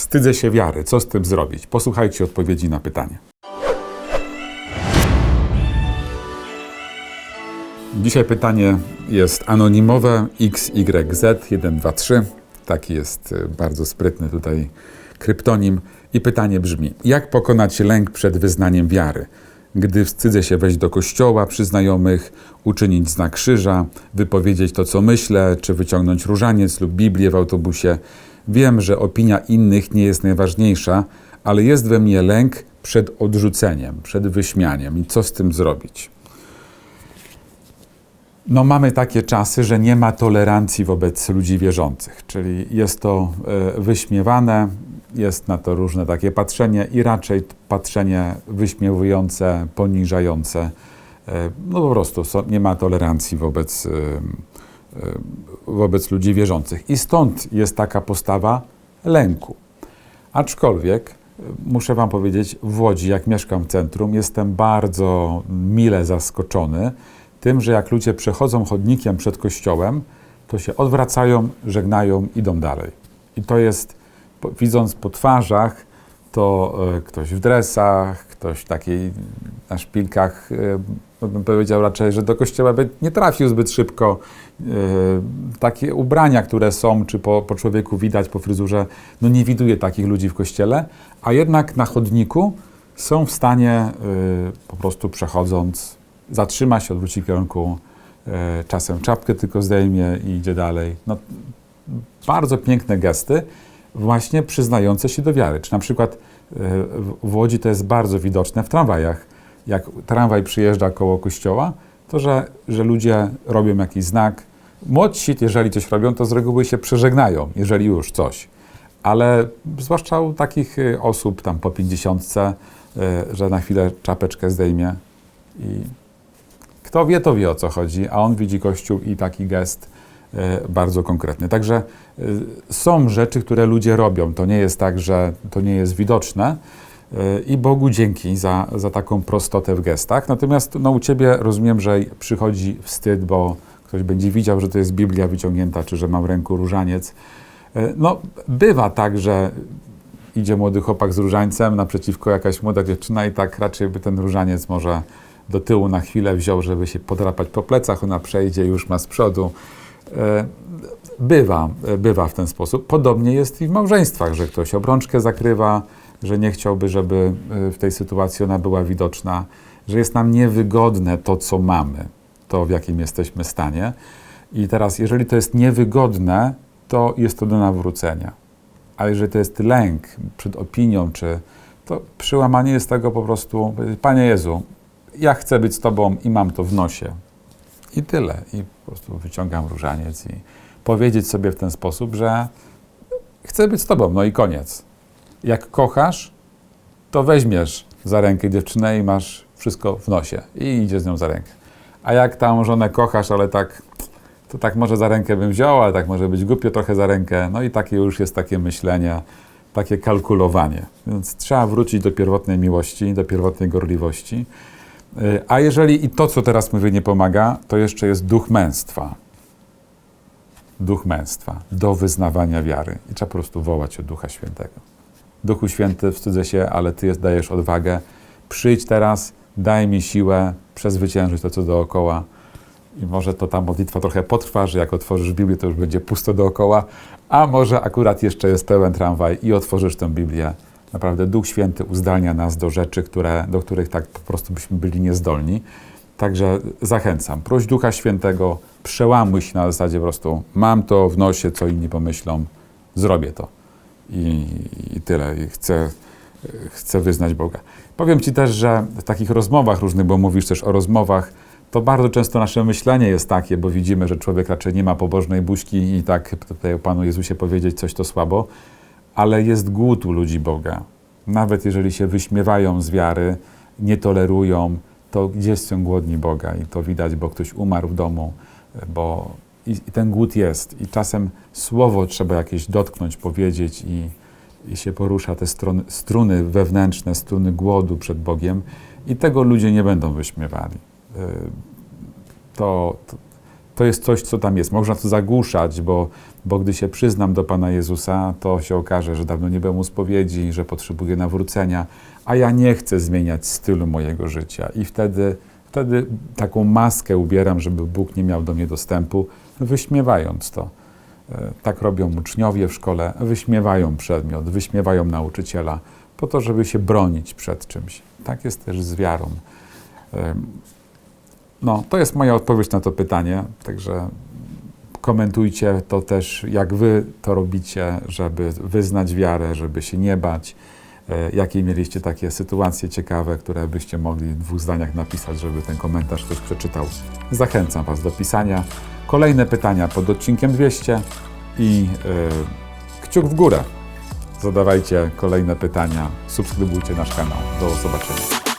Wstydzę się wiary. Co z tym zrobić? Posłuchajcie odpowiedzi na pytanie. Dzisiaj pytanie jest anonimowe XYZ123. Taki jest y, bardzo sprytny tutaj kryptonim. I pytanie brzmi: jak pokonać lęk przed wyznaniem wiary? Gdy wstydzę się wejść do kościoła przy znajomych, uczynić znak krzyża, wypowiedzieć to, co myślę, czy wyciągnąć różaniec lub Biblię w autobusie. Wiem, że opinia innych nie jest najważniejsza, ale jest we mnie lęk przed odrzuceniem, przed wyśmianiem. I co z tym zrobić? No, mamy takie czasy, że nie ma tolerancji wobec ludzi wierzących, czyli jest to e, wyśmiewane, jest na to różne takie patrzenie i raczej patrzenie wyśmiewujące, poniżające. E, No po prostu nie ma tolerancji wobec, e, wobec ludzi wierzących. I stąd jest taka postawa lęku. Aczkolwiek e, muszę Wam powiedzieć, w Łodzi, jak mieszkam w centrum, jestem bardzo mile zaskoczony tym, że jak ludzie przechodzą chodnikiem przed kościołem, to się odwracają, żegnają, idą dalej. I to jest, widząc po twarzach, to e, ktoś w dresach, ktoś takiej na szpilkach, e, bym powiedział raczej, że do kościoła by nie trafił zbyt szybko. E, takie ubrania, które są, czy po, po człowieku widać, po fryzurze, no nie widuje takich ludzi w kościele, a jednak na chodniku są w stanie e, po prostu przechodząc, zatrzyma się, odwróci kierunku, e, czasem czapkę tylko zdejmie i idzie dalej. No, bardzo piękne gesty, właśnie przyznające się do wiary. Czy na przykład w Łodzi to jest bardzo widoczne w tramwajach. Jak tramwaj przyjeżdża koło kościoła, to że, że ludzie robią jakiś znak. Młodsi, jeżeli coś robią, to z reguły się przeżegnają, jeżeli już coś. Ale zwłaszcza u takich e, osób tam po pięćdziesiątce, e, że na chwilę czapeczkę zdejmie i kto wie, to wie o co chodzi, a on widzi Kościół i taki gest e, bardzo konkretny. Także są rzeczy, które ludzie robią. To nie jest tak, że to nie jest widoczne. I Bogu dzięki za, za taką prostotę w gestach. Natomiast no, u Ciebie rozumiem, że przychodzi wstyd, bo ktoś będzie widział, że to jest Biblia wyciągnięta, czy że mam w ręku różaniec. E, No, bywa tak, że idzie młody chłopak z różańcem, naprzeciwko jakaś młoda dziewczyna i tak raczej by ten różaniec może do tyłu na chwilę wziął, żeby się podrapać po plecach, ona przejdzie, już ma z przodu. E, Bywa, bywa w ten sposób. Podobnie jest i w małżeństwach, że ktoś obrączkę zakrywa, że nie chciałby, żeby e, w tej sytuacji ona była widoczna, że jest nam niewygodne to, co mamy, to w jakim jesteśmy stanie. I teraz, jeżeli to jest niewygodne, to jest to do nawrócenia. Ale jeżeli to jest lęk przed opinią, czy to przełamanie jest tego po prostu, Panie Jezu, ja chcę być z Tobą i mam to w nosie. I tyle. I po prostu wyciągam różaniec i powiedzieć sobie w ten sposób, że chcę być z Tobą, no i koniec. Jak kochasz, to weźmiesz za rękę dziewczynę i masz wszystko w nosie i idziesz z nią za rękę. A jak tą żonę kochasz, ale tak, to tak może za rękę bym wziął, ale tak może być głupio trochę za rękę. No i takie już jest takie myślenie, takie kalkulowanie. Więc trzeba wrócić do pierwotnej miłości, do pierwotnej gorliwości. Y, A jeżeli i to, co teraz mówię, nie pomaga, to jeszcze jest duch męstwa. Duch męstwa do wyznawania wiary. I trzeba po prostu wołać o Ducha Świętego. Duchu Święty, wstydzę się, ale Ty jest, dajesz odwagę. Przyjdź teraz, daj mi siłę przezwyciężyć to, co dookoła. I może to ta modlitwa trochę potrwa, że jak otworzysz Biblię, to już będzie pusto dookoła, a może akurat jeszcze jest pełen tramwaj i otworzysz tę Biblię. Naprawdę Duch Święty uzdalnia nas do rzeczy, które, do których tak po prostu byśmy byli niezdolni. Także zachęcam, proś Ducha Świętego, przełamuj się na zasadzie po prostu mam to w nosie, co inni pomyślą, zrobię to. I, i tyle. I chcę, chcę wyznać Boga. Powiem Ci też, że w takich rozmowach różnych, bo mówisz też o rozmowach, to bardzo często nasze myślenie jest takie, bo widzimy, że człowiek raczej nie ma pobożnej buźki i tak tutaj o Panu Jezusie powiedzieć coś to słabo, ale jest głód u ludzi Boga. Nawet jeżeli się wyśmiewają z wiary, nie tolerują, to gdzieś są głodni Boga i to widać, bo ktoś umarł w domu, bo i, i ten głód jest. I czasem słowo trzeba jakieś dotknąć, powiedzieć i, i się porusza te strony, struny wewnętrzne, struny głodu przed Bogiem i tego ludzie nie będą wyśmiewali. Y, To, to, to jest coś, co tam jest. Można to zagłuszać, bo, bo gdy się przyznam do Pana Jezusa, to się okaże, że dawno nie byłem u spowiedzi, że potrzebuję nawrócenia, a ja nie chcę zmieniać stylu mojego życia. I wtedy, wtedy taką maskę ubieram, żeby Bóg nie miał do mnie dostępu, wyśmiewając to. E, Tak robią uczniowie w szkole, wyśmiewają przedmiot, wyśmiewają nauczyciela, po to, żeby się bronić przed czymś. Tak jest też z wiarą. Em, No, to jest moja odpowiedź na to pytanie, także komentujcie to też, jak wy to robicie, żeby wyznać wiarę, żeby się nie bać. E, Jakie mieliście takie sytuacje ciekawe, które byście mogli w dwóch zdaniach napisać, żeby ten komentarz ktoś przeczytał. Zachęcam Was do pisania. Kolejne pytania pod odcinkiem 200 i e, kciuk w górę. Zadawajcie kolejne pytania, subskrybujcie nasz kanał. Do zobaczenia.